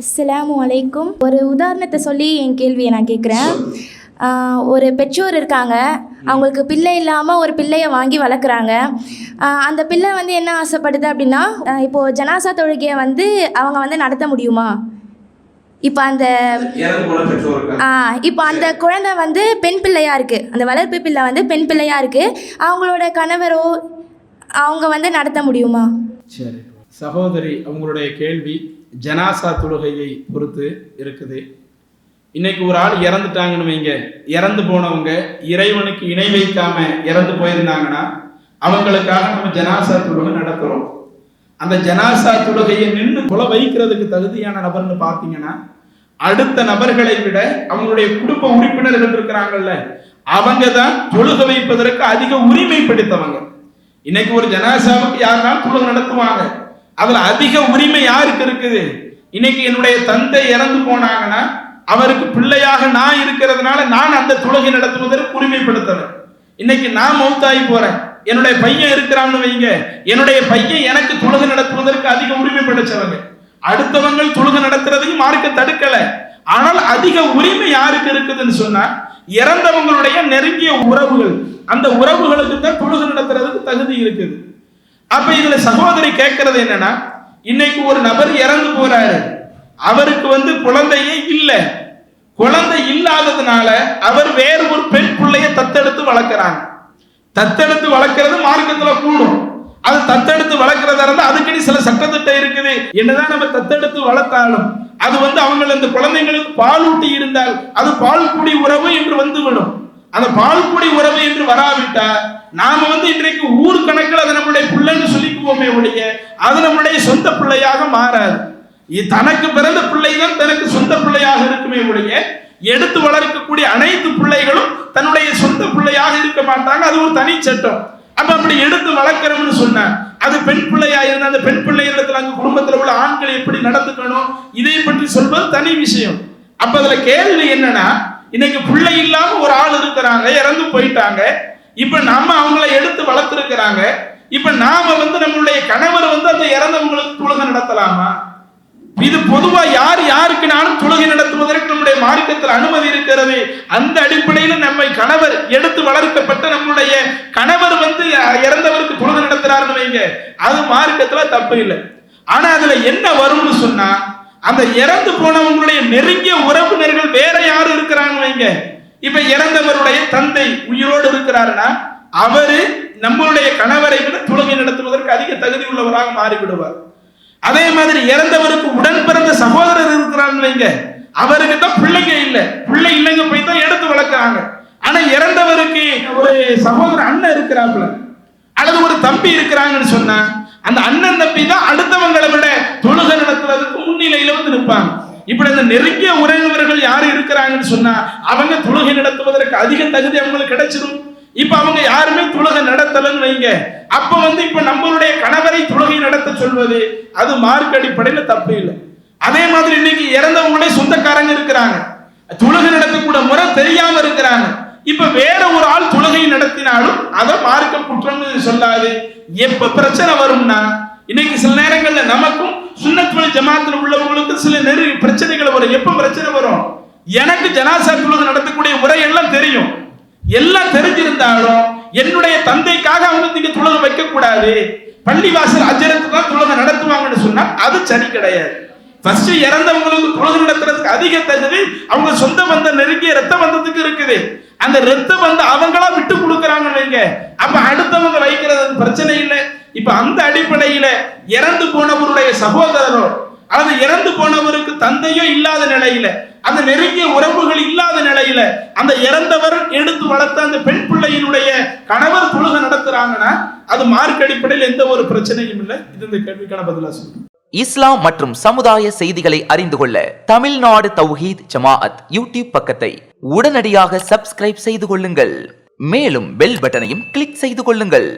அஸ்லாம் வலைக்கும் ஒரு உதாரணத்தை சொல்லி என் கேள்வியை நான் கேட்குறேன் ஒரு பெற்றோர் இருக்காங்க. அவங்களுக்கு பிள்ளை இல்லாமல் ஒரு பிள்ளையை வாங்கி வளர்க்குறாங்க. அந்த பிள்ளை வந்து என்ன ஆசைப்படுது அப்படின்னா இப்போது ஜனாசா தொழுகையை வந்து அவங்க வந்து நடத்த முடியுமா? இப்போ அந்த இப்போ அந்த குழந்தை வந்து பெண் பிள்ளையாக இருக்குது அந்த வளர்ப்பு பிள்ளை வந்து பெண் பிள்ளையாக இருக்குது அவங்களோட கணவரோ அவங்க வந்து நடத்த முடியுமா? சரி. சகோதரி அவங்களுடைய கேள்வி ஜனாசா தொழுகையை பொறுத்து இருக்குது. இன்னைக்கு ஒரு ஆள் இறந்துட்டாங்கன்னு வைங்க. இறந்து போனவங்க இறைவனுக்கு இணை வைக்காம இறந்து போயிருந்தாங்கன்னா அவங்களுக்காக நம்ம ஜனாசா தொழுகை நடத்துகிறோம் அந்த ஜனாசா தொழுகையை நின்று கொலை வைக்கிறதுக்கு தகுதியான நபர்னு பார்த்தீங்கன்னா அடுத்த நபர்களை விட அவங்களுடைய குடும்ப உறுப்பினர்கள் இருக்கிறாங்கல்ல அவங்க தான் தொழுகை வைப்பதற்கு அதிக உரிமை பிடித்தவங்க இன்னைக்கு ஒரு ஜனாசாவுக்கு யாருனாலும் தொழுகை நடத்துவாங்க. அதுல அதிக உரிமை யாருக்கு இருக்குது? இன்னைக்கு என்னுடைய தந்தை இறந்து போனாங்கன்னா அவருக்கு பிள்ளையாக நான் இருக்கிறதுனால நான் அந்த தொழுகை நடத்துவதற்கு உரிமைப்படுத்துறேன் இன்னைக்கு நான் மௌத்தாகி போறேன். என்னுடைய பையன் இருக்கிறான்னு வைங்க. என்னுடைய பையன் எனக்கு தொழுகை நடத்துவதற்கு அதிக உரிமை படைச்சவங்க. அடுத்தவங்க தொழுகை நடத்துறதையும் மார்க்க தடுக்கல. ஆனால் அதிக உரிமை யாருக்கு இருக்குதுன்னு சொன்னா இறந்தவங்களுடைய நெருங்கிய உறவுகள். அந்த உறவுகளுக்கு தான் தொழுகை நடத்துறதுக்கு தகுதி இருக்குது. அப்ப இதுல சகோதரி கேட்கறது என்னன்னா இன்னைக்கு ஒரு நபர் இறந்து போறாரு. அவருக்கு வந்து குழந்தையே இல்லை. குழந்தை இல்லாததுனால அவர் வேறு ஒரு பெண் பிள்ளைய தத்தெடுத்து வளர்க்கிறாங்க. தத்தெடுத்து வளர்க்கறது மார்க்கத்துல கூடும். அது தத்தெடுத்து வளர்க்கறதா இருந்தா அதுக்கடி சில சட்டத்திட்டம் இருக்குது. என்னதான் நம்ம தத்தெடுத்து வளர்த்தாலும் அது வந்து அவங்க அந்த குழந்தைங்களுக்கு பால் ஊட்டி இருந்தால் அது பால் குடி உறவு என்று வந்து விடும் அந்த பால் குடி உறவு என்று வராவிட்டா நாம வந்து இன்றைக்கு ஊர் கணக்கில் அது நம்மளுடைய பிள்ளைன்னு சொல்லிக்குவோமே ஒழிய அது நம்முடைய சொந்த பிள்ளையாக மாறாது. தனக்கு பிறந்த பிள்ளை தான் தனக்கு சொந்த பிள்ளையாக இருக்குமே ஒழிய எடுத்து வளர்க்கக்கூடிய அனைத்து பிள்ளைகளும் தன்னுடைய சொந்த பிள்ளையாக இருக்க மாட்டாங்க. அது ஒரு தனி சட்டம். அப்ப அப்படி எடுத்து வளர்க்கிறோம்னு சொன்னா அது பெண் பிள்ளையா இருந்த அந்த பெண் பிள்ளைகளிடத்துல அங்க குடும்பத்துல உள்ள ஆண்கள் எப்படி நடந்துக்கணும்? இதை பற்றி சொல்வது தனி விஷயம். அப்ப அதுல கேள்வி என்னன்னா இன்னைக்கு பிள்ளை இல்லாம ஒரு ஆள் இருக்கிறாங்க இறந்து போயிட்டாங்க. இப்ப நம்ம அவங்கள எடுத்து வளர்த்துருக்கிறாங்க. இப்ப நாம வந்து நம்மளுடைய கணவர் வந்து அந்த இறந்தவங்களுக்கு தொழுகை நடத்தலாமா? இது பொதுவா யார் யாருக்குனாலும் தொழுகை நடத்துவதற்கு நம்முடைய மார்க்கத்தில் அனுமதி இருக்கிறது. அந்த அடிப்படையில் நம்மை கணவர் எடுத்து வளர்க்கப்பட்ட நம்முடைய கணவர் வந்து இறந்தவருக்கு தொழுகை நடத்துறாருன்னு வைங்க. அது மார்க்கத்துல தப்பு இல்லை. ஆனா அதுல என்ன வரும்னு சொன்னா அந்த இறந்து போனவங்களுடைய நெருங்கிய உறவினர்கள் வேற யாரும் இருக்கிறாங்க வைங்க. இப்ப இறந்தவருடைய தந்தை உயிரோடு இருக்கிறாருன்னா அவரு நம்மளுடைய கணவரை விட தொழுகை நடத்துவதற்கு அதிக தகுதி உள்ளவராக மாறிவிடுவார். அதே மாதிரி இறந்தவருக்கு உடன் பிறந்த சகோதரர் இருக்கிறாங்க அவருக்கு தான் பிள்ளைங்க இல்லை. பிள்ளை இல்லைங்க போய் தான் எடுத்து வளர்க்குறாங்க. ஆனா இறந்தவருக்கு ஒரு சகோதரர் அண்ணன் இருக்கிறாப்புல. அல்லது ஒரு தம்பி இருக்கிறாங்கன்னு சொன்னா அந்த அண்ணன் தம்பி தான் அடுத்தவங்களை விட தொழுகை நடத்துறதுக்கு முன்னிலையில வந்து நிற்பாங்க. இப்படி அந்த நெருங்கிய உறவினர்கள் யாரு இருக்கிறாங்கன்னு சொன்னா அவங்க தொழுகை நடத்துவதற்கு அதிக தகுதி அவங்களுக்கு கிடைச்சிடும் இப்ப அவங்க யாருமே துலகை நடத்தலன்னு வைங்க. அப்ப வந்து இப்ப நம்மளுடைய கணவரை துலகை நடத்த சொல்வது அது மார்க் அடிப்படையில தப்பு இல்லை. அதே மாதிரி இன்னைக்கு இறந்தவங்களே சொந்தக்காரங்க இருக்கிறாங்க. துலகை நடத்தக்கூட முறை தெரியாம இருக்கிறாங்க. இப்ப வேற ஒரு ஆள் துலகை நடத்தினாலும் அதை மார்க்க குற்றம்னு சொல்லாது. எப்ப பிரச்சனை வரும்னா இன்னைக்கு சில நேரங்கள்ல நமக்கும் சுண்ணத்துவல் ஜமாத்தில் உள்ளவங்களுக்கு சில நெரு பிரச்சனைகள் வரும். எப்ப பிரச்சனை வரும்? எனக்கு ஜனாசா துலகம் நடத்தக்கூடிய முறை எல்லாம் தெரியும். எல்லாம் தெரிஞ்சிருந்தாலும் என்னுடைய தந்தைக்காக அவங்க நீங்க தொழுகை வைக்க கூடாது பள்ளிவாசல் அஜரத்து தான் தொழுகை நடத்துவாங்கன்னு சொன்னா அது சரி கிடையாது. ஃபர்ஸ்ட் இறந்தவங்களுக்கு தொழுகை நடத்துறதுக்கு அதிக தகுதி அவங்க சொந்த பந்த நெருங்கிய ரத்த பந்தத்துக்கு இருக்குது. அந்த ரத்த வந்து அவங்களா விட்டு கொடுக்குறாங்க வைங்க. அப்ப அடுத்தவங்க வைக்கிறது பிரச்சனை இல்லை. இப்ப அந்த அடிப்படையில இறந்து போனவருடைய சகோதரரோ அல்லது இறந்து போனவருக்கு தந்தையோ இல்லாத நிலையில அந்த நெருங்கிய உறவுகள் இல்லாத நிலையில அந்த இறந்தவர் எடுத்து வளர்த்த அந்த பெண் பிள்ளையினுடைய கணவர் தொழுக நடத்துறாங்கன்னா அது மார்க் அடிப்படையில் எந்த ஒரு பிரச்சனையும் இல்லை. இது இந்த கேள்விக்கான பதிலாக சொல்றேன் இஸ்லாம் மற்றும் சமுதாய செய்திகளை அறிந்து கொள்ள தமிழ்நாடு தௌஹீத் ஜமாஅத் யூடியூப் பக்கத்தை உடனடியாக சப்ஸ்கிரைப் செய்து கொள்ளுங்கள். மேலும் பெல் பட்டனையும் கிளிக் செய்து கொள்ளுங்கள்.